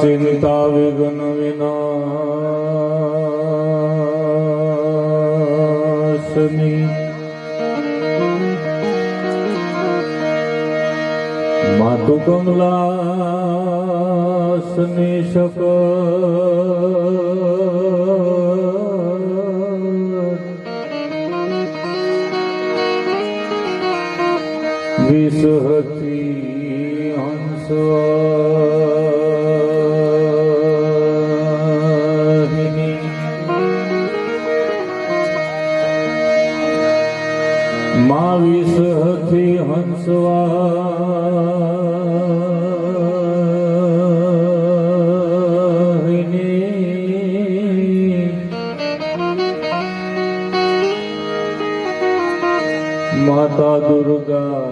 चिन्ता विघ्न મા વિસહતી હંસવા માતા દુર્ગા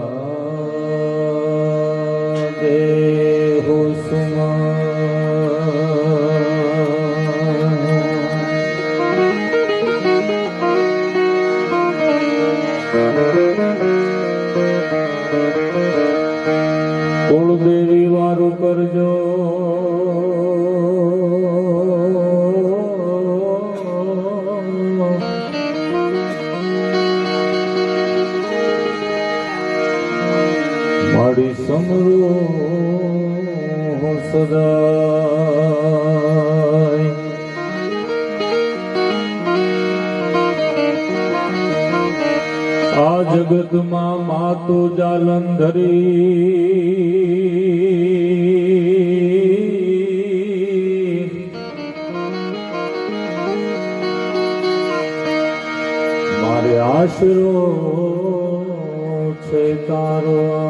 મારી સમરો સદાય. આ જગતમાં માતો જાલંધરી મારે આશરો છે તારો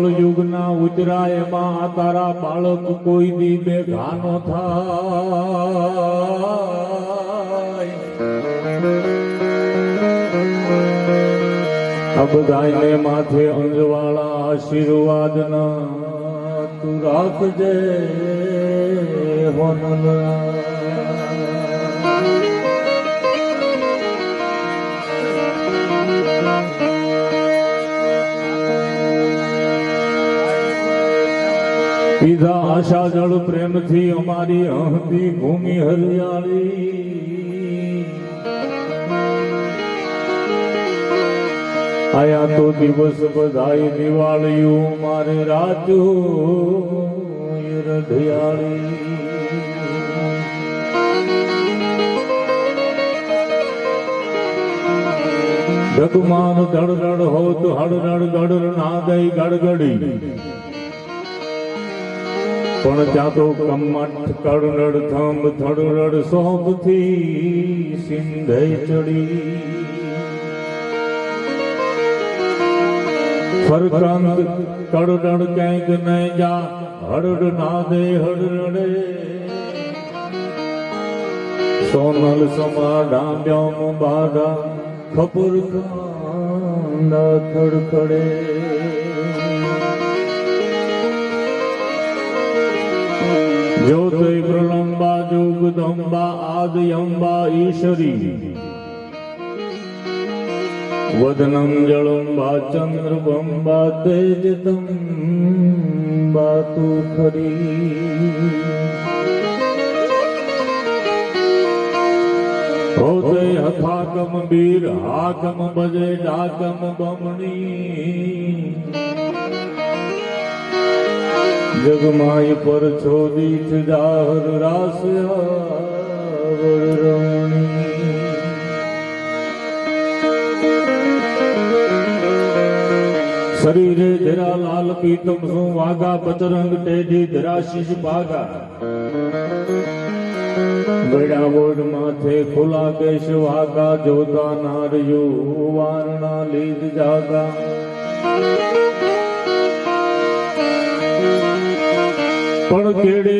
કળ યુગના ઉજરાયમાં તારા બાળક કોઈ દી બેઘાનો થાય. આ બધાને માથે અંજવાળા આશીર્વાદ ના તું રાખજે હોનલા પીધા આશા જળ પ્રેમથી અમારી અહતી ભૂમિ હરિયાળી. આયા તો દિવસ બધાય દિવાળીયું, મારે રાજો રઢિયાળી. જગમાન રડ હોત હડરડ ગડર ના દઈ ગડગડી. પણ ત્યાં તો કમઠ કડરડ થંભ થડરડ સોંપથી સિંધે ચડી. ફરકંદ કડરડ કંઈક નહીં જા હડડ ના દે હડરડે સોનલ સમા ડાંબ્યામ બાડા ખપર કાંડા ખડખડે. જુગદંબા આદયંબા ઈશ્વરી વદનમ જળંબા ચંદ્રબંબા તેજદંબા તું ખરી હોતે હથાકમ બીર હાકમ બજે ડાકમ બમણી જગમાય પર છોદીઠ દાહર વરરમણી શરીરે ધરા લાલ પીતમ શું વાગા પતરંગ ટેઢી ધરા શીશ ભાગા ગળા વોડ માથે ખુલા કેશ વાગા જોતા નાર્યો વારણા લીધ જાગા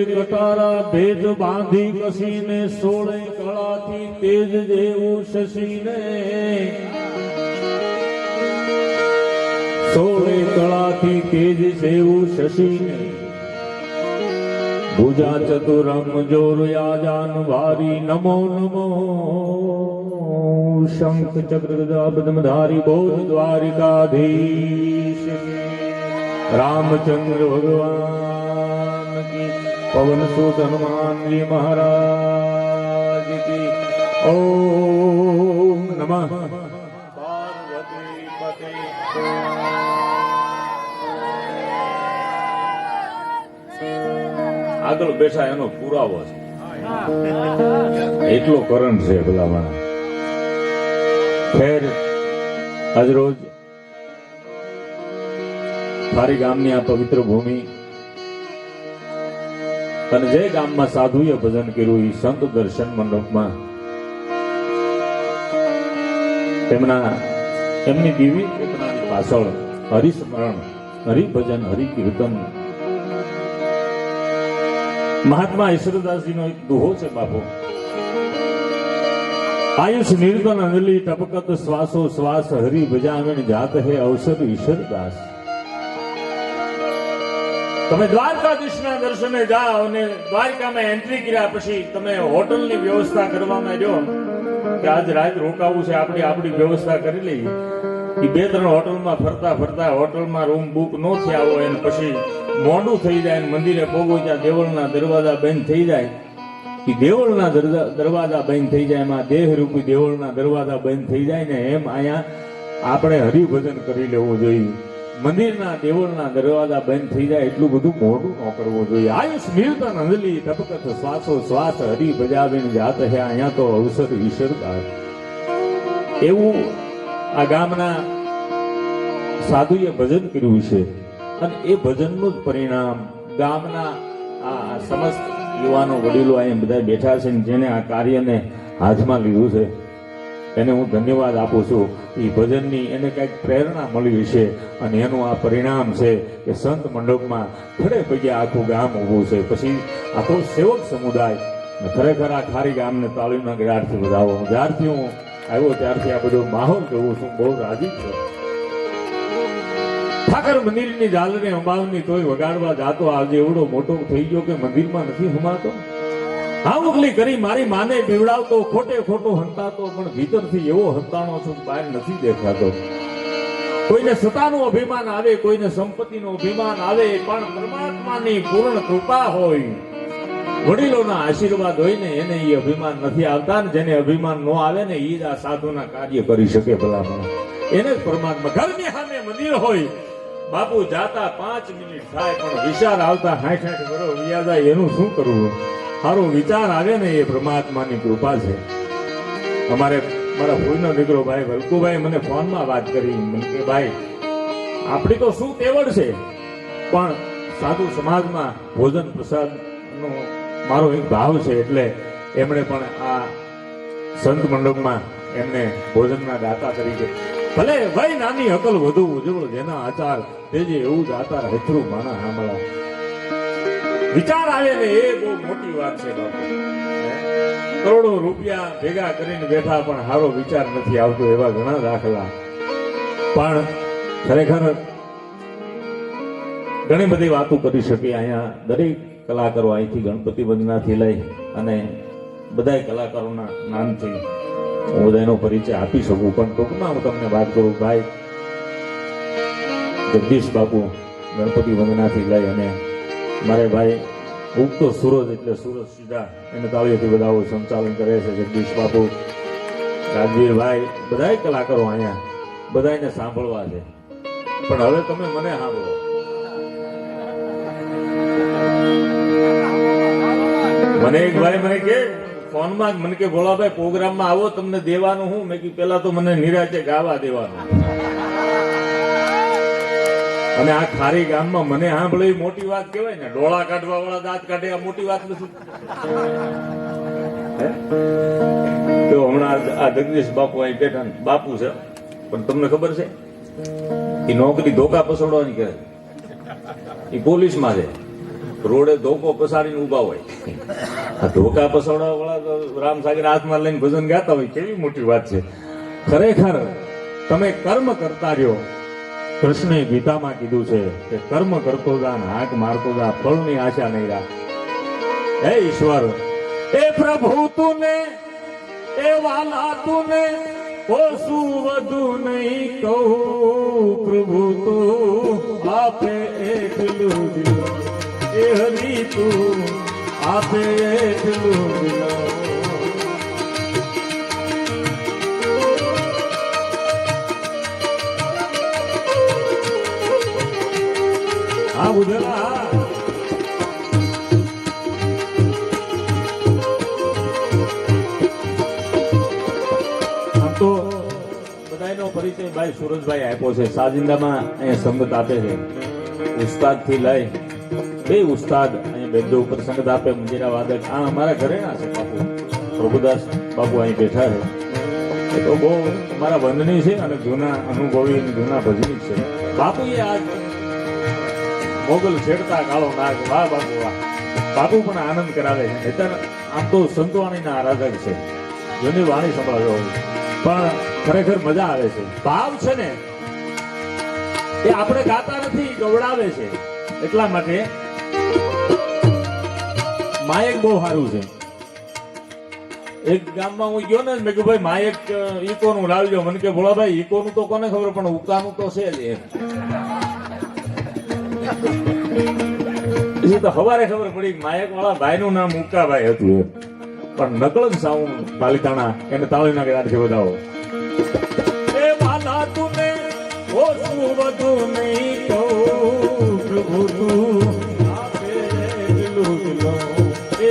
કટારા ભેદ બાંધી કસીને સોળે કળાથી તેજ જેવું શશીને. સોળે કળાથી તેજ જેવું શશીને. ભુજા ચતુરમ જોરયાજાન વારી નમો નમો. શંખ ચક્ર પદ્મધારી બોધ દ્વારિકાધીશ. રામચંદ્ર ભગવાન કી પવન સુત હનુમાનજી મહારાજ કી. ઓમ નમઃ. આગળ બેઠા એનો પુરાવો છે. એટલો કરંટ છે ભલામણ. ફેર આજ રોજ મારી ગામની આ પવિત્ર ભૂમિ અને જે ગામમાં સાધુએ ભજન કર્યું એ સંત દર્શન મંડપમાં તેમના, એમની દિવ્ય ચેતનાની પાછળ હરિસ્મરણ, હરિભજન, હરિકીર્તન. મહાત્મા ઈશ્વરદાસજીનો એક દુહો છે બાપુ. આયુષ નિર્ગન અંજલિ ટપકત શ્વાસો શ્વાસ હરિ ભજામણ જાત હે અવસર ઈશ્વરદાસ. તમે દ્વારકાધીશના દર્શને જાઓ અને દ્વારકામાં એન્ટ્રી કર્યા પછી તમે હોટલની વ્યવસ્થા કરવામાં જો કે આજ રાત રોકાવું છે, આપણી આપણી વ્યવસ્થા કરી લઈએ. એ બે ત્રણ હોટલમાં ફરતા ફરતા હોટલમાં રૂમ બુક ન થયા હોય અને પછી મોડું થઈ જાય મંદિરે પોગો ત્યાં દેવળના દરવાજા બંધ થઈ જાય. એ દેવળના દરવાજા બંધ થઈ જાય, એમાં દેહ રૂપી દેવળના દરવાજા બંધ થઈ જાય ને એમ અહીંયા આપણે હરિભજન કરી લેવું જોઈએ. મંદિરના દેવળના દરવાજા બંધ થઈ જાય એટલું બધું મોડું ન કરવું જોઈએ. આયુષ મિલતા અંજલિ ટપકત શ્વાસો શ્વાસ હરિ બજાવીને જાત હે, અહીંયા તો અવસર ઈશ્વરદાર એવું આ ગામના સાધુએ ભજન કર્યું છે. અને એ ભજનનું જ પરિણામ ગામના આ સમસ્ત યુવાનો વડીલો અહીંયા બધા બેઠા છે જેને આ કાર્યને હાથમાં લીધું છે. એને હું ધન્યવાદ આપું છું. એ ભજનની એને કંઈક પ્રેરણા મળી છે અને એનું આ પરિણામ છે કે સંત મંડપમાં ખડે પગે આખું ગામ ઊભું છે. પછી આખો સેવક સમુદાય ખરેખર આ ખારી ગામને તાલીમના ગળારથી વધાવો. જ્યારથી હું આવ્યો ત્યારથી આ બધો માહોલ જોઉં છું. બહુ રાજી છું. ઠાકર મંદિરની ઝાલને અંબાવની તોય વગાડવા જાતો આજે એવડો મોટો થઈ ગયો કે મંદિરમાં નથી હમાતો? હા કરી મારી માને બીવડાવતો, ખોટે ખોટો હંતાતો, પણ ભીતરથી એવો હંતાણો છું બહાર નથી દેખાતો. કોઈને સતાનું અભિમાન આવે, કોઈને સંપત્તિનું અભિમાન આવે, પણ પરમાત્માની પૂર્ણ કૃપા હોય. વડીલોના આશીર્વાદ હોય ને એને એ અભિમાન નથી આવતા, ને જેને અભિમાન ન આવે ને એ જ આ સાધુના કાર્ય કરી શકે ભલામણ. એને જ પરમાત્મા ઘરની સામે મંદિર હોય. બાપુ જાતા પાંચ મિનિટ થાય, પણ વિચાર આવતા હાઠ હાઠ કરો વ્યાજા એનું શું કરવું? સારો વિચાર આવે ને એ પરમાત્માની કૃપા છે. અમારે મારા ફૂઈનો દીકરો ભાઈ, વલ્કુભાઈ મને ફોનમાં વાત કરી, મને કે, ભાઈ, આપણી તો શું તેવડ છે? પણ સાધુ સમાજમાં ભોજન પ્રસાદનો મારો એક ભાવ છે એટલે એમણે પણ આ સંત મંડપમાં એમને ભોજનના દાતા તરીકે ભલે ભાઈ નાની અકલ વધુ ઉજવળ જેના આચાર તેજે એવું દાતા હેતરું માના હામળા વિચાર આવે ને એ બહુ મોટી વાત છે બાપુ. કરોડો રૂપિયા ભેગા કરીને બેઠા પણ સારો વિચાર નથી આવતો એવા ઘણા દાખલા. પણ ખરેખર ઘણી બધી વાતો કરી શકીએ અહીંયા દરેક કલાકારો અહીંથી ગણપતિ વંદનાથી લઈ અને બધા કલાકારોના નામથી હું બધાનો પરિચય આપી શકું, પણ ટૂંકમાં હું તમને વાત કરું, ભાઈ જગદીશ બાપુ ગણપતિ વંદનાથી લઈ અને મારે ભાઈ ઉગતો સૂરજ એટલે સૂરજ સીધા. એને તાળીઓથી બધા સંચાલન કરે છે, જગદીશ બાપુ, રાજવીરભાઈ બધા કલાકારો અહીંયા બધાને સાંભળવા છે. પણ હવે તમે મને સાંભળો. મને એક ભાઈ મને કે, ફોનમાં મને કે ભોળાભાઈ પ્રોગ્રામમાં આવો, તમને દેવાનું હું? મેં કીધું પેલા તો મને નિરાશે ગાવા દેવાનું. અને આ ખારી ગામમાં મને સાંભળે મોટી વાત કહેવાય ને, ડોળા કાઢવા વાળા દાંત કાઢે, આ મોટી વાત નથી. તો હમણાં આ જગદીશ બાપુ અહીં બેઠા ને, બાપુ છે, પણ તમને ખબર છે? એ નોકરી ધોકા પસડવાની કરે એ પોલીસમાં છે. રોડે ધોકો પસાડીને ઊભા હોય. આ ધોકા પસાડવા વાળા તો રામસાગર હાથમાં લઈને ભજન ગાતા હોય, કેવી મોટી વાત છે. ખરેખર, તમે કર્મ કરતા રહ્યો. કૃષ્ણે ગીતામાં કીધું છે કે કર્મ કરતો જા હાથ મારતો જા, ફળની આશા નહીં રાખ. હે ઈશ્વર એ પ્રભુ તુને એ વાલા તુને, ઓછું વધુ નહીં કહું પ્રભુ તું આપે એકલું દિલ એ હરી તું, આપે એકલું દિલો ભાઈ સુરજભાઈ આપ્યો છે. સાજિંદામાં અહીંયા સંગત આપે છે. ઉસ્તાદથી લઈ બે ઉસ્તાદ અહીંયા બેદો ઉપર સંગત આપે. મંજીરા વાદક આ અમારા ઘરે ના છે બાપુ. પ્રભુદાસ બાપુ અહીં બેઠા છે. તો બહુ મારા વંદની છે અને જૂના અનુભવી અને જૂના ભજની છે. બાપુએ આજ મોગલ છેડતા કાળો નાગ, વાહ બાપુ વાહ. બાપુ પણ આનંદ કરાવે છે. નહીંતર આમ તો સંતવાણીના આરાધક છે. જેની વાણી સંભળાવ્યો પણ ખરેખર મજા આવે છે. ભાવ છે ને, એ આપણે ગાતા નથી, ગવડાવે છે. એટલા માટે માયક બહુ સારું છે. એક ગામમાં હું ગયો ને, મેં કીધું, ભાઈ, માયક ઈકોનું લાવજો. મને કે, ભોળાભાઈ, ઈકોનું તો કોને ખબર, પણ ઉકાનું તો છે જ એમ. પછી તો હવારે ખબર પડી માયક વાળા ભાઈ નું નામ ઉકાભાઈ હતું. પણ નકલ જ સાઉન્ડ પાલિતાણા. એને એ વાલા તુને ઓછું વધુ નહીં પ્રભુ આપે એ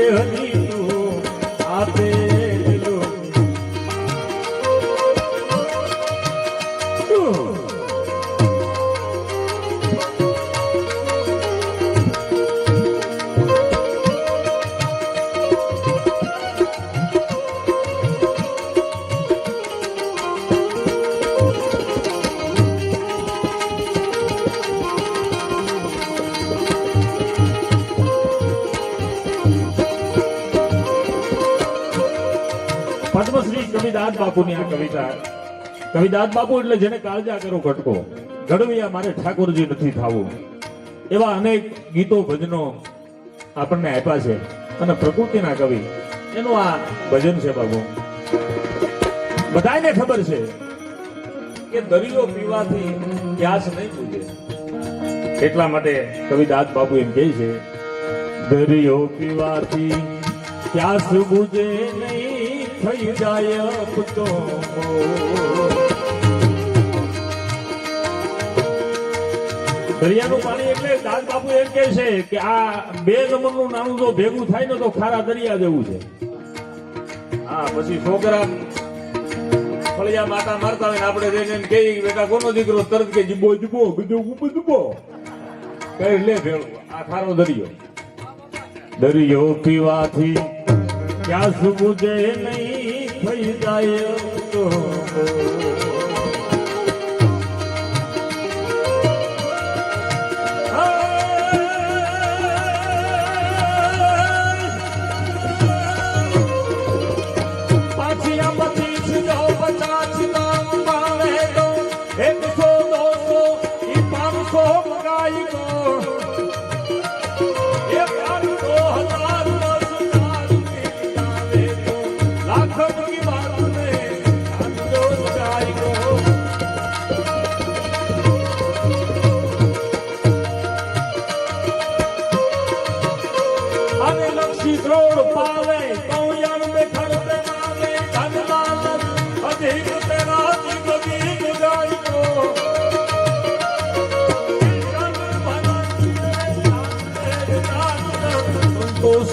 કવિદાસ બાપુ એટલે જેને કાળજા કરો કટકો. ઘડવિયા મારે ઠાકોરજી નથી થવું. એવા અનેક ગીતો, ભજનો આપણને આપ્યા છે અને પ્રકૃતિના કવિ. એનું આ ભજન છે બાબુ. બધાને ખબર છે કે દરિયો પીવાથી પ્યાસ નહીં પૂજે એટલા માટે કવિદાસ બાપુ એમ કહે છે, દરિયો પીવાથી પ્યાસ બુજે નહીં, થઈ જાય અપતો દરિયાનું પાણી એટલે દાદ બાપુ એમ કે છે કે આ બે નંબરનું નાનું જો ભેગું થાય ને તો ખારા દરિયા જેવું છે. હા, પછી છોકરા ફળિયા માતા મારતા હોય આપણે જઈને કે બેટા કોનો દીકરો? તરત કે જીબો જીબો, બીજો ગુબો જીબો કઈ લે ભેળું, આ ખારો દરિયો. દરિયો પીવાથી ક્યાં સુબુજે નહીં થઈ જાય તો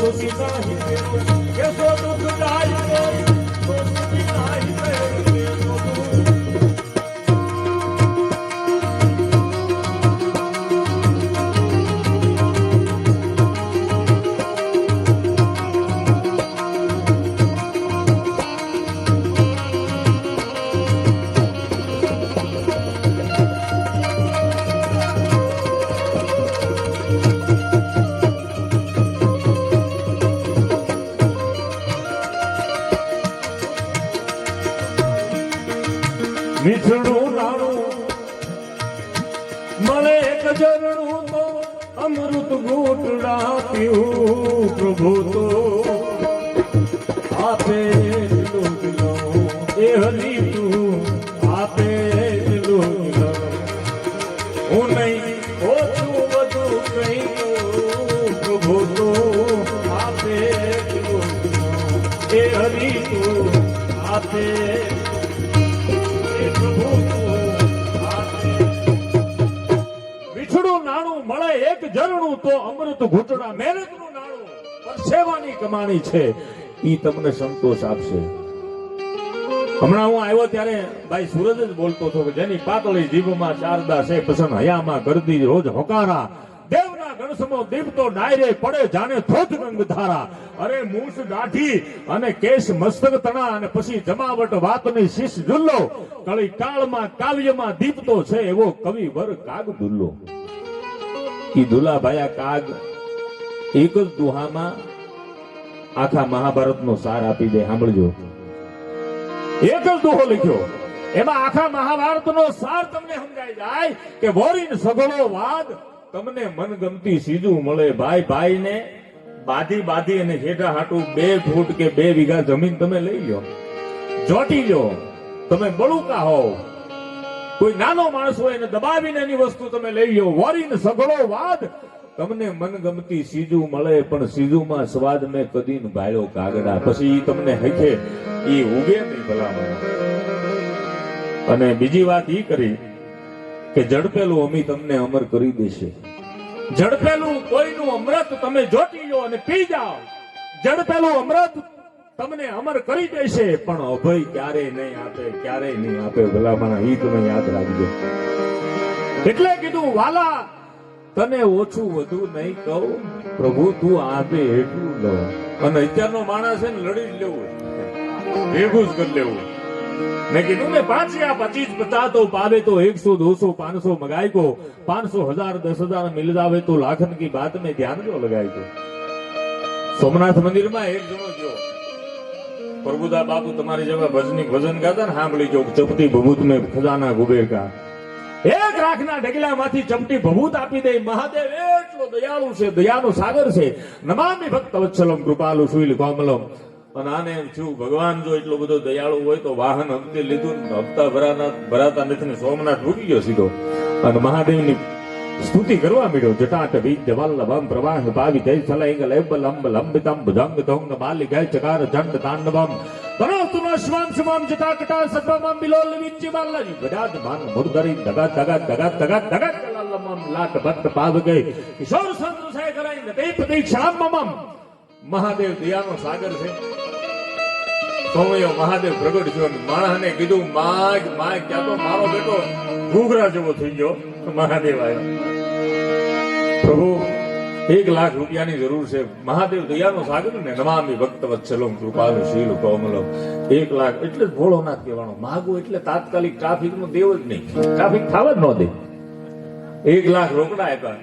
સંતોષ સિનાહી મળે એક ઝરણું તો અમૃત ઘૂંટડા પીવું પ્રભુ તો. આપે એ હરી અમૃત ઘૂંટણા મહેનતનું નાણું પરસેવાની કમાણી છે. એ તમને સંતોષ આપશે. હમણાં હું આવ્યો ત્યારે ભાઈ સુરજ જ બોલતો હતો કે જેની પાતળી જીભમાં શારદા છે, પસંદ હયામાં ગરદી રોજ હોકારા. દેવના ગણસમો દીપતો ડાયરે પડે, જાણે ધોધ રંગ ધારા. અરે મૂછ દાઢી અને કેશ મસ્તક તણા અને પછી જમાવટ વાતની શીશ જુલ્લો. કળી કાળમાં કાવ્યમાં દીપતો છે એવો કવિ વર કાગ દુલ્લો ઈ દુલાભાયા કાગ એક જ દુહામાં આખા મહાભારતનો સાર આપી દે, સાંભળજો. એક જ દુહો લખ્યો, એમાં આખા મહાભારતનો સાર તમને સમજાય જાય કે વોરીન સઘળો વાદ તમને મનગમતી સીધું મળે. ભાઈ, ભાઈને બાધી બાધી અને હેઠા હાટું બે ફૂટ કે બે વીઘા જમીન તમે લઈ લો જોટી લો તમે બળુકા હોવ. કોઈ નાનો માણસ હોય એને દબાવીને એની વસ્તુ તમે લઈ લો વરીને સઘળો વાદ. તમને મનગમતી સીજુ મળે, પણ સીજુમાં સ્વાદ મેં કદી ભાળ્યો કાગડા. પછી તમને હખે. એ ઉગે નહીં ભલામણ. અને બીજી વાત એ કરી કે ઝડપેલું અમી તમને અમર કરી દેશે. ઝડપેલું કોઈનું અમૃત તમે જોટી લો અને પી જાઓ. ઝડપેલું અમૃત તમને અમર કરી દેશે, પણ અભય ક્યારે નહીં આપે, ક્યારે નહીં આપે ભલામણ ઈ તમે યાદ રાખજો. એટલે કીધું, વાલા, તને ઓછું વધુ નહીં કહું. પ્રભુ, તું આપે એટલું લો અને અત્યારનો માણસ છે ને, લડી જ લેવું ભેગું જ કરી લેવું. મેં કીધું ને પાંચ યા પચીસ પચાસ તો પાવે તો એકસો, દોસો, પાંચસો મગાઈ કો પાંચસો હજાર, દસ હજાર મિલ જાવે તો લાખન કી બાત મેં ધ્યાન જો લગાઈ કો સોમનાથ મંદિરમાં એક જણો જો પ્રભુદા બાપુ તમારી જેવા ભજની ભજન ગાતા ને સાંભળી જો ચપટી ભભૂત મેં ખજાના કુબેર કા એક રાખના ઢગલામાંથી ચપટી ભભૂત આપી દે. મહાદેવ, એટલો દયાળુ છે, દયાનો સાગર છે. નમામી ભક્ત વત્સલમ, કૃપાલુ, સુઈલ, કોમલમ. પણ આને એમ થયું ભગવાન જો એટલો બધો દયાળુ હોય તો વાહન હપ્તે લીધું હપ્તા ભરાના ભરાતા નથી સોમનાથ રૂકી ગયો સીધો. અને મહાદેવની સ્તુતિ કરવા મળ્યો જટાટ બીજ જવલ્લભમ પ્રવાહ પાવી જય સલૈંગ લેબ લંબ લંબિતમ ભુજંગ ધોંગ માલિ ગય ચકાર ચંડ તાંડવમ. તનોતુનો શ્વામ શ્વામ જટાકટા સર્વમમ બિલોલ વિચ્ચી બાલાજી ગજાદ માન મુરદરી દગા દગા દગા દગા દગા કલલમમ લાટ ભટ્ટ પાવ ગઈ. કિશોર સંતુ સે કરાઈ તે પ્રતીક્ષામ મહાદેવ દયાનો સાગર છે. સોમયો મહાદેવ પ્રગટ થયો માણસને કીધું માગ માગ ક્યાં તો મારો બેટો ઘૂઘરા જેવો થઈ ગયો. મહાદેવ આવ્યો. પ્રભુ, એક લાખ રૂપિયાની જરૂર છે. મહાદેવ દયાનો સાગર ને નમામી ભક્ત વત્સલમ, કૃપાલુ, શીલ કોમલમ એક લાખ એટલે ભોળોનાથ કહેવાનો. માગો એટલે તાત્કાલિક ટ્રાફિક નો દેવ જ નહીં. ટ્રાફિક થવા જ ન દે. એક લાખ રોકડા આપ્યા.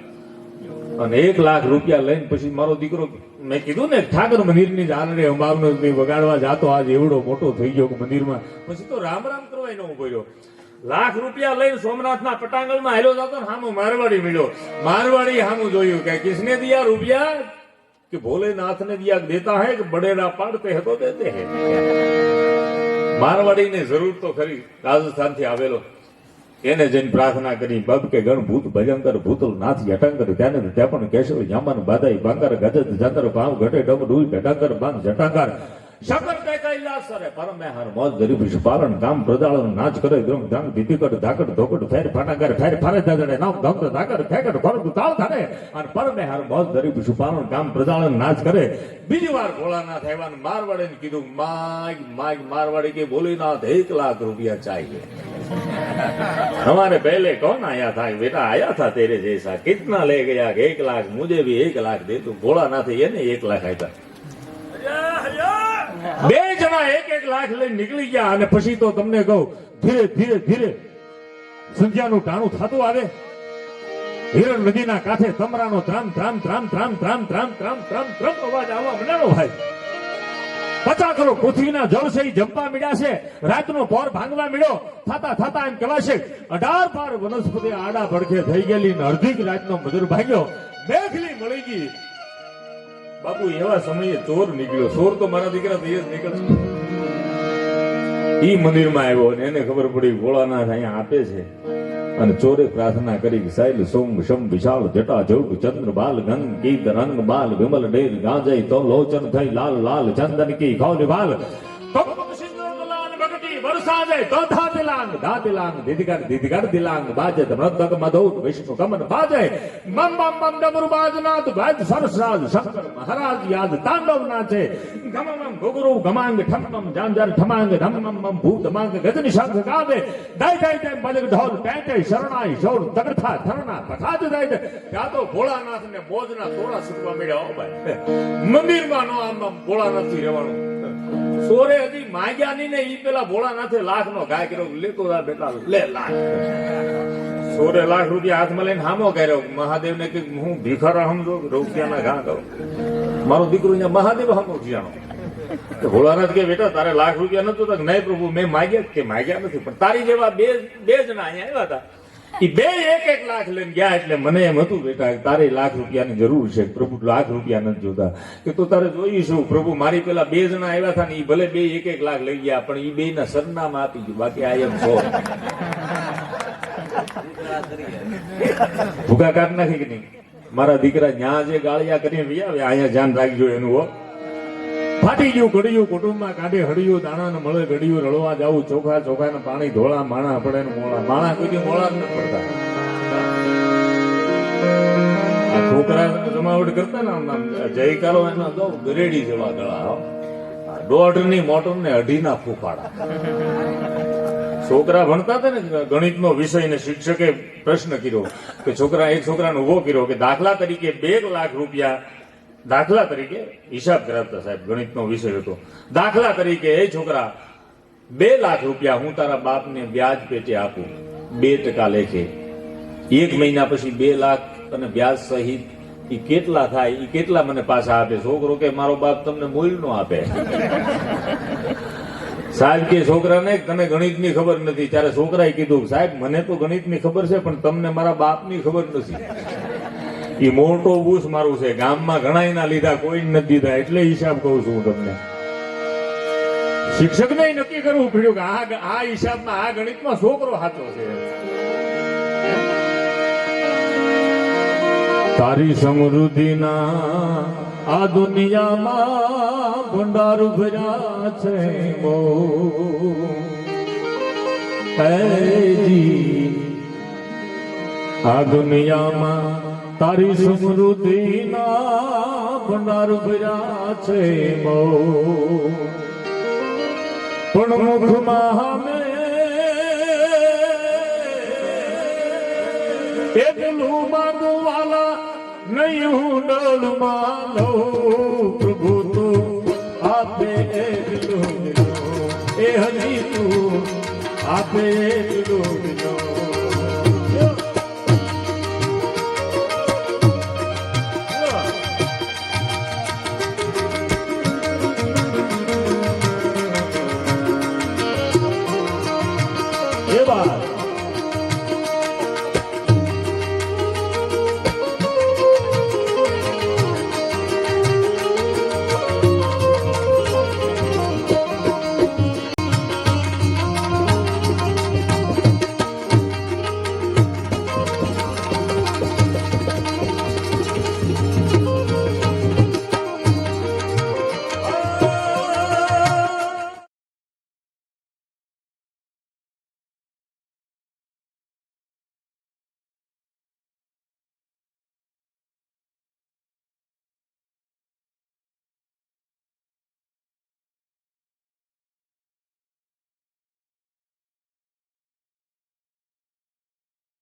અને એક લાખ રૂપિયા લઈને પછી મારો દીકરો મેં કીધું ને, ઠાકર મંદિરની જાનરે અંબાબનો વગાડવા જાતો, આજ એવડો મોટો થઈ ગયો મંદિરમાં પછી તો રામ રામ કરવા એનો ઊભો રહ્યો. લાખ રૂપિયા લઈને પટાંગણમાં હેલો જતો ને હામો મારવાડી મળ્યો. મારવાડી હામું જોયું કે કિસને દિયા રૂપિયા કે ભોલેનાથ ને દિયા દેતા હે કે બડેરા પાડતે હતો દેતે હે. મારવાડી ને જરૂર તો ખરી રાજસ્થાનથી આવેલો. એને જઈને પ્રાર્થના કરી બબ કે ગણ ભૂત ભયંકર ભૂતલ નાથ જટંકર ત્યાં ત્યાં પણ કેશવ જામન બાધાઈ બાંકર ગજત જંતર ભાવ ઘટે ડમ ડુઈ ઘટાકર બાંધ જટાકર શકર તે કૈલાસ કરે પરમ મેં હર મોજ ગરીબ પાલન કામ પ્રજાળન નાચ કરે દ્રમ ધંગ ધીતીકટ ધાકટ ધોકટ ફેર ફાટાકર ફેર ફારે દાદડે નામ ધમ ધાકર ફેકટ ખોરક તાળ ધરે અને પરમે હર મોજ ગરીબ પાલન કામ પ્રજાળન નાચ કરે બીજી વાર ભોળાનાથ આવ્યા ને મારવાડે ને કીધું માગ માગ મારવાડી કે બોલીનાથ એક લાખ રૂપિયા चाहिए हमारे पहले कौन आया था बेटा आया था तेरे जैसा कितना ले गया कि एक लाख मुझे भी एक लाख दे तू भोला ना थे ये ने एक लाख આપ્યા બે જણા એક એક લાખ લઈને નીકળી ગયા અને પછી તો તમને કહું, ધીરે ધીરે ધીરે સંધ્યાનું ટાણું થતું આવે. હિરણ નદીના કાંઠે તમરાનો ધ્રામ ધ્રામ ધ્રામ ધ્રામ ધ્રામ ધ્રામ ધ્રામ ધ્રામ ધ્રામ અવાજ આવવા મંડ્યાનો ભાઈ. પચા કરો પૃથ્વીના જળ છે જંપા મીડ્યા છે. રાતનો પોર ભાંગવા મીડ્યો. થતા થતા એમ કહેવાશે, અઢાર પાર વનસ્પતિ આડા ભડકે થઈ ગયેલી અડધી રાતનો મજૂર ભાગ્યો. મેઘલી મળી ગઈ. બાપુ, એવા સમયે ચોર નીકળ્યો. ચોર તો મારા દીકરા તો એ જ નીકળશે. ઈ મંદિરમાં આવ્યો અને એને ખબર પડી, ભોળાનાથ અહીંયા આપે છે. અને ચોરે પ્રાર્થના કરી સાઈલ સોમ શમ વિશાળ જટા જોગ ચંદ્ર બાલ ગંગ ગીત રંગ બાલ વિમલ ડેર ગાજય તો લોચન થઈ લાલ લાલ ચંદન કી ખૌલ બાલ બગટી વરસાદે દિલાંગ ધાતિલાંગ ધાતિલાંગ દિદગર દિદગર દિલાંગ, બાજે મૃદક મધુર, વિષ્ણુ ગમન બાજે. મમ મમ મમ ડમરુ બાજનાથ વાદ સરસરાજ, શંકર મહારાજ, યાદ તાંડવ નાચે. ગમ મમ ગુગરુ ગમાંગ ઠમ મમ જાંજર, ઠમાંગ, ધમ મમ મમ ભૂત માંગ, ગજની શંખ ગાવે. દાય દાય દાય બલક ઢોલ પેટે, શરણાઈ શોર તગથા થરના પખાજ દાય દે. ત્યાં તો ભોળાનાથ ને મોજના તોડા સુકવા મળ્યા હો ભાઈ. મંદિરમાં નો આમ ભોળાનાથ રહેવાનું. સોરે હતી માંગ્યા નહીં ને ઈ પેલા ભોળાનાથે લાખ નો ગાય કર્યો. લેતો જા બેટા, લે લાખ. સોરે લાખ રૂપિયા હાથમાં લઈને હામો કર્યો. મહાદેવ ને કે હું ભીખારા સમજો રૂપિયાના ઘા કરો. મારો દીકરો અહીંયા મહાદેવ હામો જાણો તો ભોળાનાથ કે બેટા, તારે લાખ રૂપિયા નતો તો નહીં પ્રભુ, મેં માગ્યા કે, માગ્યા નથી. પણ તારી જેવા બે બે જણા અહીંયા આવ્યા હતા. ઈ બે એક એક લાખ લઈને ગયા એટલે મને એમ હતું બેટા તારે લાખ રૂપિયાની જરૂર છે, પ્રભુ લાખ રૂપિયા નથી જોતા. કે તો તારે જોઈશું, પ્રભુ મારી પેલા બે જણા આવ્યા હતા ને એ ભલે બે એક એક લાખ લઈ ગયા, પણ એ બે ના સરનામા આપી ગયું. બાકી આ એમ છો ભૂખા કાઢ નાખી કે નહીં? મારા દીકરા ન્યા જે ગાળિયા કરીને વી અહીંયા ધ્યાન રાખજો એનું, હો. ફાટી ગયું, ઘડિયું, કુટુંબમાં કાઢે હડિયું દાણા ને મળે ઘડિયું રળવા જવું, ચોખા ચોખા ને પાણી, ધોળા, માણા પડે ને મોળા. માણા કોઈ મોળા જ નથી પડતા. છોકરા જમાવટ કરતા ને જયકારો એના તો ગરેડી જેવા ગળા દોઢની મોટર ને અઢી ના ફૂફાડા. છોકરા ભણતા હતા ને, ગણિતનો વિષય ને શિક્ષકે પ્રશ્ન કર્યો કે છોકરા એક છોકરાને ઊભો કર્યો કે દાખલા તરીકે બે લાખ રૂપિયા દાખલા તરીકે હિસાબ કરાવતા સાહેબ, ગણિતનો વિષય હતો. દાખલા તરીકે એ છોકરા, બે લાખ રૂપિયા હું તારા બાપને વ્યાજ પેટે આપું. બે ટકા લેખે. એક મહિના પછી બે લાખ અને વ્યાજ સહિત એ કેટલા થાય એ કેટલા મને પાછા આપે? છોકરો કે, મારો બાપ તમને મૂલ નો આપે. સાહેબ કે, છોકરાને તને ગણિતની ખબર નથી. ત્યારે છોકરાએ કીધું, સાહેબ, મને તો ગણિતની ખબર છે, પણ તમને મારા બાપની ખબર નથી. એ મોટો બુશ મારું છે. ગામમાં ઘણા ના લીધા કોઈ નથી દીધા. એટલે હિસાબ કહું છું તમને તમને. શિક્ષકને નક્કી કરવું પડ્યું કે આ આ હિસાબમાં આ ગણિતમાં છોકરો સાચો છે. તારી સમૃદ્ધિના આ દુનિયામાં ભંડાર ભર્યા છે મો આ દુનિયામાં તારી સમૃદ્ધિના ભંડાર ભર્યા છે મો પણ મુખમાં અમે એટલું માંગવાલા નહીં હું ડોલમાં લઉં. પ્રભુ તું આપે એટલું એ હજી તું આપે એટલું five.